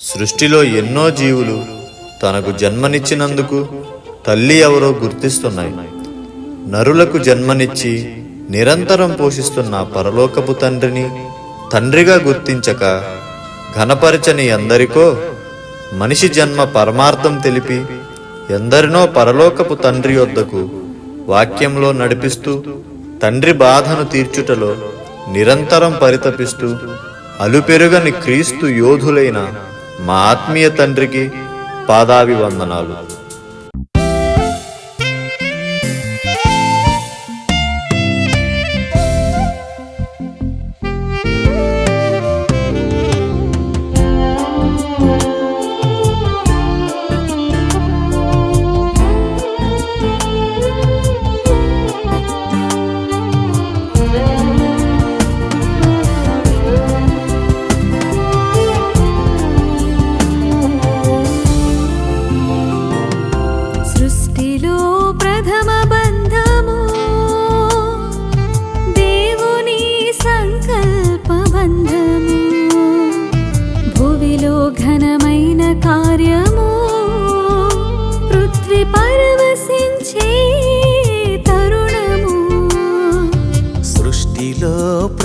సృష్టిలో ఎన్నో జీవులు తనకు జన్మనిచ్చినందుకు తల్లి ఎవరో గుర్తిస్తున్నాయి. నరులకు జన్మనిచ్చి నిరంతరం పోషిస్తున్న పరలోకపు తండ్రిని తండ్రిగా గుర్తించక ఘనపరచని ఎందరికో మనిషి జన్మ పరమార్థం తెలిపి ఎందరినో పరలోకపు తండ్రి యొద్దకు వాక్యంలో నడిపిస్తూ తండ్రి బాధను తీర్చుటలో నిరంతరం పరితపిస్తూ అలుపెరుగని క్రీస్తు యోధులైన మా ఆత్మీయ తండ్రికి పాదాభివందనాలు.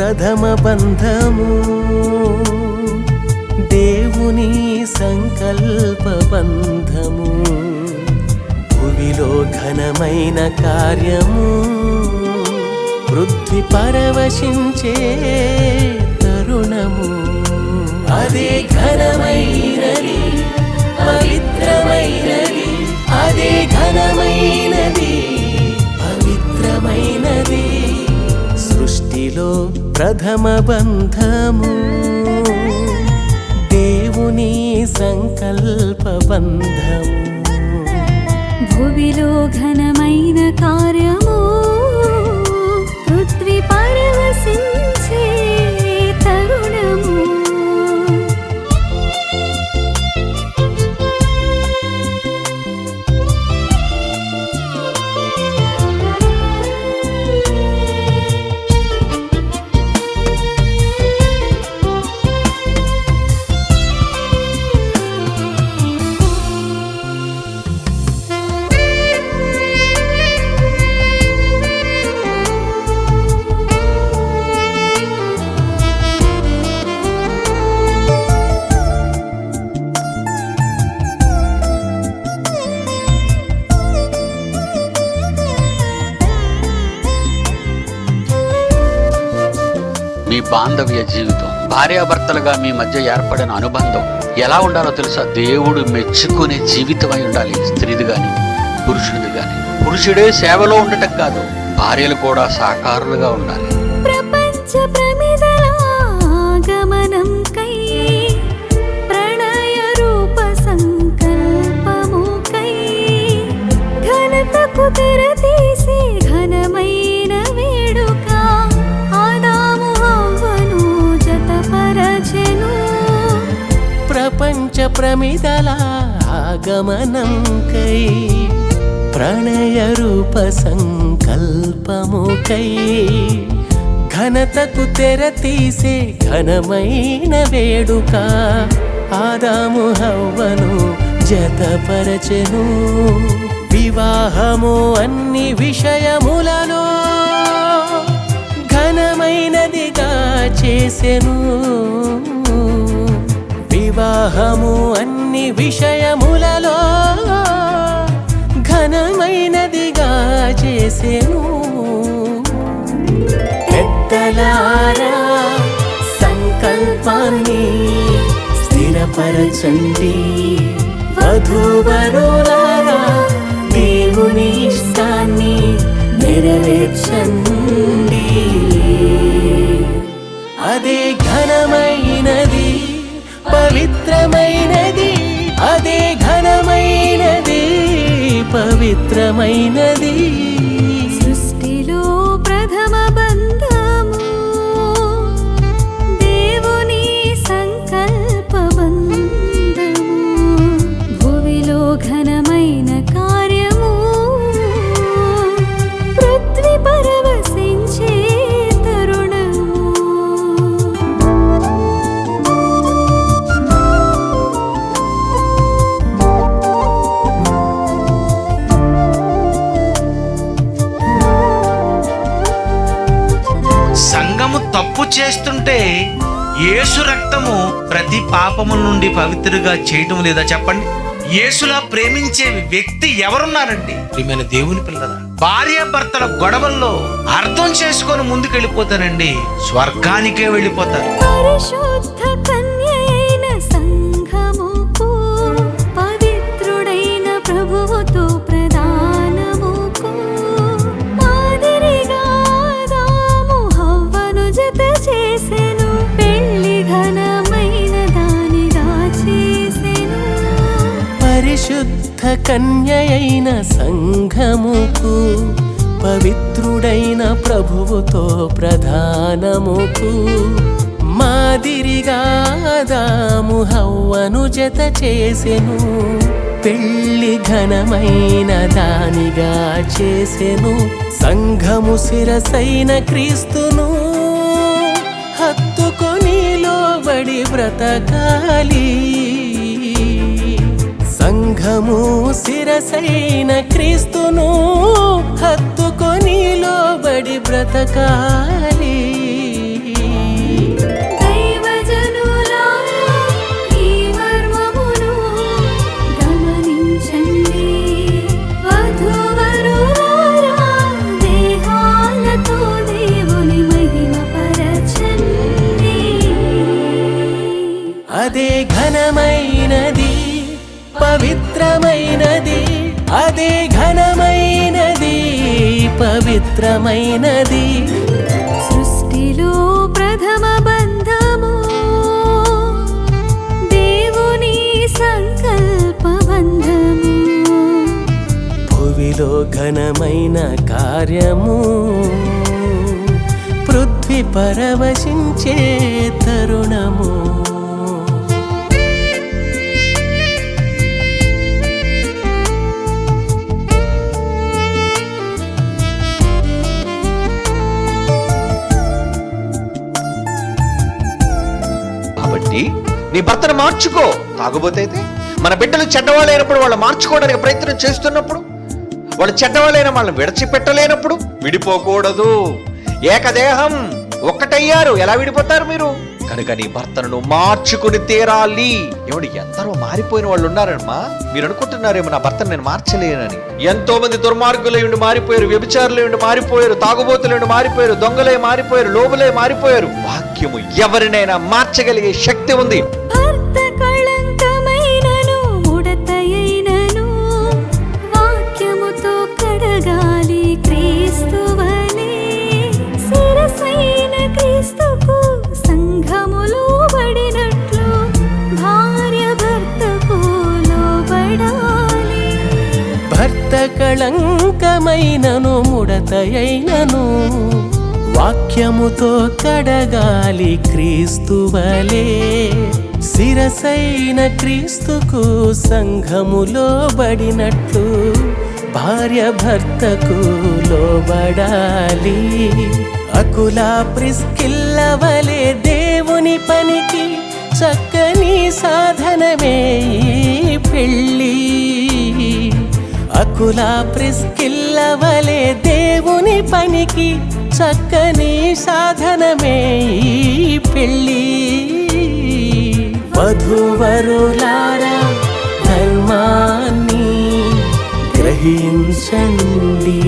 ప్రథమ బంధము. దేవుని సంకల్ప బంధము. భువిలో ఘనమైన కార్యము. పృథ్వీ పరవశించే ప్రథమ బంధము. దేవుని సంకల్ప బంధము. భువిలో ఘనమైన కార్యము. పృథ్వీ పరవశించే తరుణము. బాంధవ్య జీవితం. భార్యాభర్తలుగా మీ మధ్య ఏర్పడిన అనుబంధం ఎలా ఉండాలో తెలుసా? దేవుడు మెచ్చుకునే జీవితం అయి ఉండాలి. స్త్రీది గాని పురుషుడిది గాని. పురుషుడే సేవలో ఉండటం కాదు భార్యలు కూడా సాకారులుగా ఉండాలి. ప్రమిదల ఆగమనం కై ప్రణయ రూప సంకల్పము కై ఘనతకు తెర తీసే ఘనమైన వేడుక ఆదాము హవ్వను జతపరచెను. వివాహము అన్ని విషయములలో ఘనమైనదిగా చేసెను. వివాహము అన్ని విషయములలో ఘనమైనదిగా చేసేను. పెద్దలారా సంకల్పాన్ని స్థిరపరచండి. వధూవరులారా దేవుని ఇష్టాన్ని నెరవేర్చండి. అదే ఘనమైనది పవిత్రమైనది అదే ఘనమైనది పవిత్రమైనది. చేస్తుంటే యేసు రక్తము ప్రతి పాపము నుండి పవిత్రుగా చేయటం లేదా చెప్పండి? యేసులా ప్రేమించే వ్యక్తి ఎవరున్నారండి? ప్రియమైన దేవుని పిల్లల భార్య భర్తల గొడవల్లో అర్థం చేసుకొని ముందుకెళ్ళిపోతారండి స్వర్గానికే వెళ్ళిపోతారు. కన్యయైన సంఘముకు పవిత్రుడైన ప్రభువుతో ప్రధానముకు మాదిరిగా దాము హవ్వను జత చేసెను పెళ్ళి ఘనమైన దానిగా చేసెను సంఘము శిరసైన క్రీస్తును హత్తుకొని లోబడి బ్రతకాలి. సంఘము శిరసైన క్రీస్తును హత్తుకొని లోబడి బ్రతకాలి. పవిత్రమైనది. సృష్టిలో ప్రథమ బంధము. దేవుని సంకల్ప బంధము. భువిలో ఘనమైన కార్యము. పృథ్వీ పరవశించే తరుణము. నీ భర్తను మార్చుకో. తాగుబోతే అయితే? మన బిడ్డలు చెడ్డవాళ్ళైనప్పుడు వాళ్ళు మార్చుకోవడానికి ప్రయత్నం చేస్తున్నప్పుడు వాళ్ళు చెడ్డవాళ్ళైన వాళ్ళని విడిచిపెట్టలేనప్పుడు విడిపోకూడదు. ఏకదేహం ఒక్కటయ్యారు. ఎలా విడిపోతారు మీరు? కనుక నీ భర్తను మార్చుకుని తీరాలి. ఏమండి ఎందరో మారిపోయిన వాళ్ళు ఉన్నారమ్మా. మీరు అనుకుంటున్నారేమో నా భర్తను నేను మార్చలేనని. ఎంతో మంది దుర్మార్గులై ఉండి మారిపోయారు వ్యభిచారులై ఉండి మారిపోయారు తాగుబోతులై ఉండి మారిపోయారు దొంగలై మారిపోయారు లోబులై మారిపోయారు. వాక్యము ఎవరినైనా మార్చగలిగే శక్తి ఉంది. ఎంత కళంకమైనను ముడతయైనను. వాక్యముతో కడగాలి క్రీస్తువలే శిరసైన క్రీస్తుకు సంఘములో బడినట్లు భార్య భర్తకు లోబడాలి. అకులా ప్రిస్కిల్లవలే దేవుని పనికి చక్కని సాధనమే పెళ్ళి. అకులా ప్రిస్కిల్లవలే దేవుని పనికి చక్కని సాధనమే పెళ్ళి. వధువరులారా ధర్మాన్ని గ్రహించండి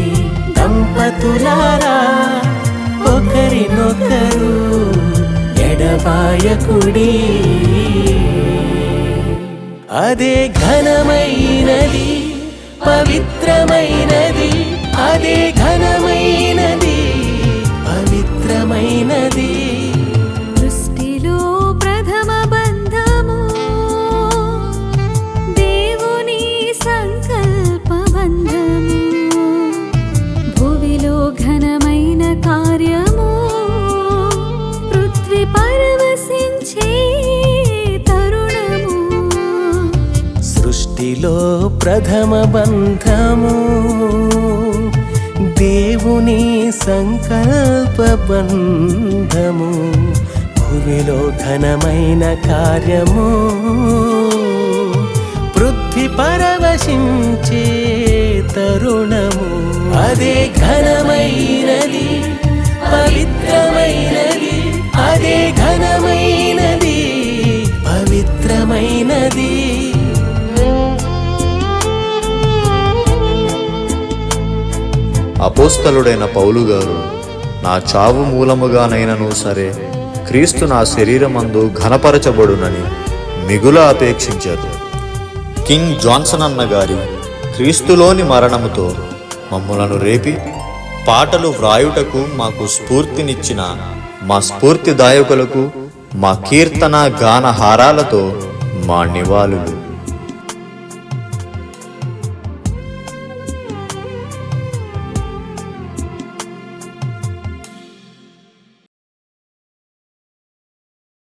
దంపతులారా. ఒకరినొకరు ఎడబాయకుడి. అదే ఘనమైనది పవిత్రమైనది అదే ఘనమైనది ప్రథమ బంధము. దేవుని సంకల్ప బంధము. భూమిలో ఘనమైన కార్యము. పృథ్వీ పరవశించే తరుణము. అదే ఘనమైనది పవిత్రమైనది అదే ఘనమైనది పవిత్రమైనది. అపోస్తలుడైన పౌలు గారు నా చావు మూలముగానైనను సరే క్రీస్తు నా శరీరమందు ఘనపరచబడునని మిగుల అపేక్షించారు. కింగ్ జాన్సన్ అన్న గారి క్రీస్తులోని మరణముతో మమ్ములను రేపి పాటలు వ్రాయుటకు మాకు స్ఫూర్తినిచ్చిన మా స్ఫూర్తిదాయకులకు మా కీర్తన గాన హారాలతో మా నివాళులు.